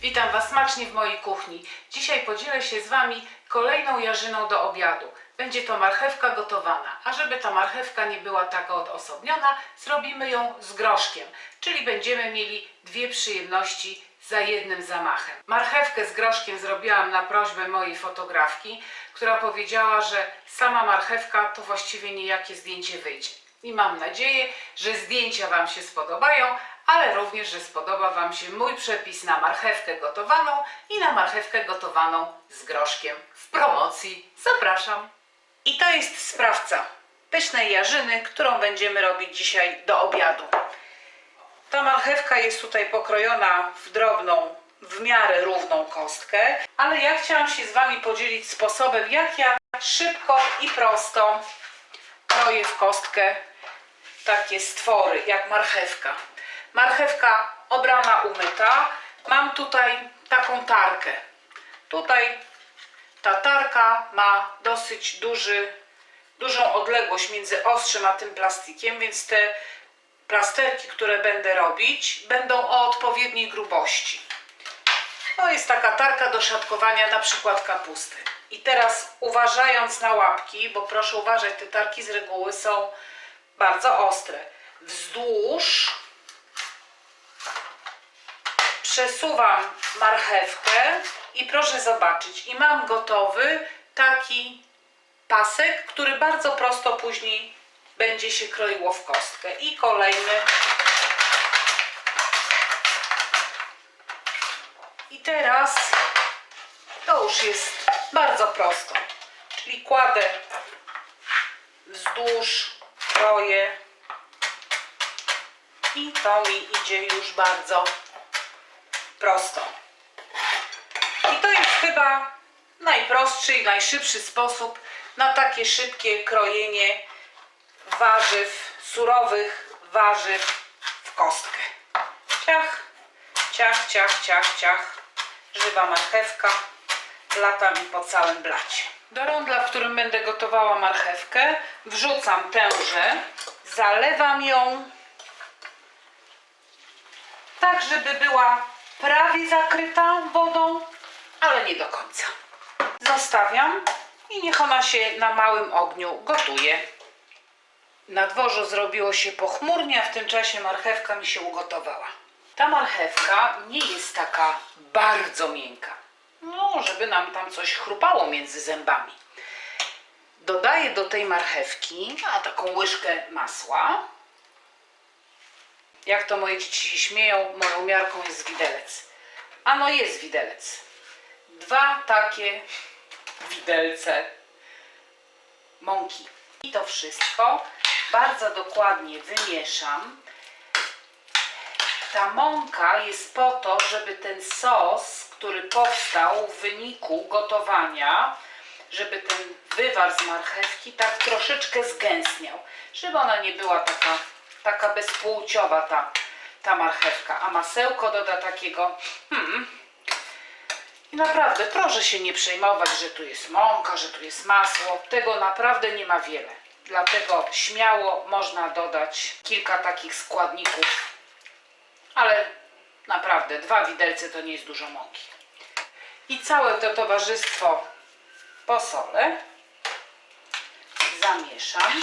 Witam Was smacznie w mojej kuchni. Dzisiaj podzielę się z Wami kolejną jarzyną do obiadu. Będzie to marchewka gotowana, a żeby ta marchewka nie była taka odosobniona, zrobimy ją z groszkiem, czyli będziemy mieli dwie przyjemności za jednym zamachem. Marchewkę z groszkiem zrobiłam na prośbę mojej fotografki, która powiedziała, że sama marchewka to właściwie niejakie zdjęcie wyjdzie. I mam nadzieję, że zdjęcia Wam się spodobają, ale również, że spodoba Wam się mój przepis na marchewkę gotowaną i na marchewkę gotowaną z groszkiem w promocji. Zapraszam. I to jest sprawca pysznej jarzyny, którą będziemy robić dzisiaj do obiadu. Ta marchewka jest tutaj pokrojona w drobną, w miarę równą kostkę, ale ja chciałam się z Wami podzielić sposobem, jak ja szybko i prosto kroję w kostkę takie stwory, jak marchewka. Marchewka obrana, umyta. Mam tutaj taką tarkę. Tutaj ta tarka ma dosyć duży, dużą odległość między ostrzem a tym plastikiem, więc te plasterki, które będę robić, będą o odpowiedniej grubości. To jest taka tarka do szatkowania na przykład kapusty. I teraz uważając na łapki, bo proszę uważać, te tarki z reguły są bardzo ostre. Wzdłuż przesuwam marchewkę i proszę zobaczyć, i mam gotowy taki pasek, który bardzo prosto później będzie się kroiło w kostkę. I kolejny. I teraz to już jest bardzo prosto. Czyli kładę wzdłuż, kroję i to mi idzie już bardzo prosto. I to jest chyba najprostszy i najszybszy sposób na takie szybkie krojenie warzyw, surowych warzyw w kostkę. Ciach, ciach, ciach, ciach, ciach. Żywa marchewka lata mi po całym blacie. Do rondla, w którym będę gotowała marchewkę, wrzucam tęże, zalewam ją tak, żeby była prawie zakryta wodą, ale nie do końca. Zostawiam i niech ona się na małym ogniu gotuje. Na dworzu zrobiło się pochmurnie, a w tym czasie marchewka mi się ugotowała. Ta marchewka nie jest taka bardzo miękka. No, żeby nam tam coś chrupało między zębami. Dodaję do tej marchewki a taką łyżkę masła. Jak to moje dzieci się śmieją, moją miarką jest widelec. Ano jest widelec. Dwa takie widelce mąki. I to wszystko bardzo dokładnie wymieszam. Ta mąka jest po to, żeby ten sos, który powstał w wyniku gotowania, żeby ten wywar z marchewki tak troszeczkę zgęstniał, żeby ona nie była taka, taka bezpłciowa ta, ta marchewka, a masełko doda takiego hmm, i naprawdę proszę się nie przejmować, że tu jest mąka, że tu jest masło. Tego naprawdę nie ma wiele. Dlatego śmiało można dodać kilka takich składników. Ale naprawdę dwa widelce to nie jest dużo mąki. I całe to towarzystwo posolę. Zamieszam.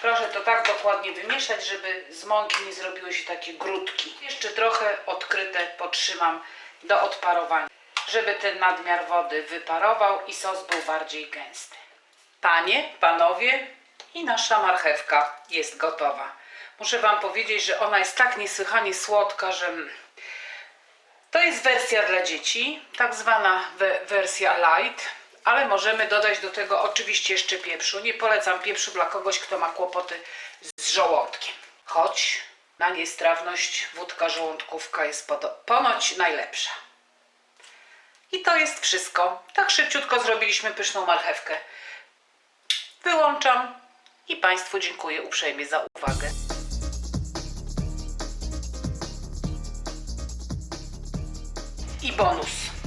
Proszę to tak dokładnie wymieszać, żeby z mąki nie zrobiły się takie grudki. Jeszcze trochę odkryte potrzymam do odparowania, żeby ten nadmiar wody wyparował i sos był bardziej gęsty. Panie, panowie i nasza marchewka jest gotowa. Muszę Wam powiedzieć, że ona jest tak niesłychanie słodka, że mm, to jest wersja dla dzieci, tak zwana we- wersja light, ale możemy dodać do tego oczywiście jeszcze pieprzu. Nie polecam pieprzu dla kogoś, kto ma kłopoty z żołądkiem. Choć na niestrawność wódka żołądkówka jest ponoć najlepsza. I to jest wszystko. Tak szybciutko zrobiliśmy pyszną marchewkę. Wyłączam i Państwu dziękuję uprzejmie za uwagę. I bonus.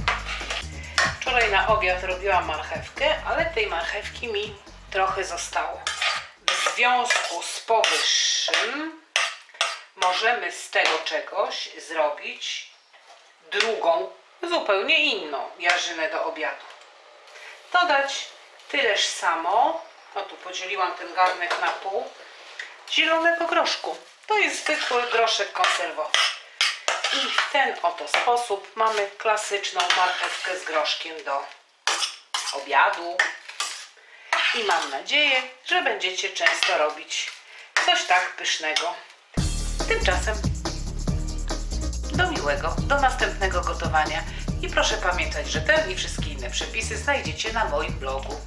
Wczoraj na obiad robiłam marchewkę, ale tej marchewki mi trochę zostało. W związku z powyższym możemy z tego czegoś zrobić drugą, zupełnie inną jarzynę do obiadu. Dodać tyleż samo, o tu podzieliłam ten garnek na pół, zielonego groszku. To jest zwykły groszek konserwowy. I w ten oto sposób mamy klasyczną marchewkę z groszkiem do obiadu. I mam nadzieję, że będziecie często robić coś tak pysznego. Tymczasem do miłego, do następnego gotowania. I proszę pamiętać, że ten i wszystkie inne przepisy znajdziecie na moim blogu.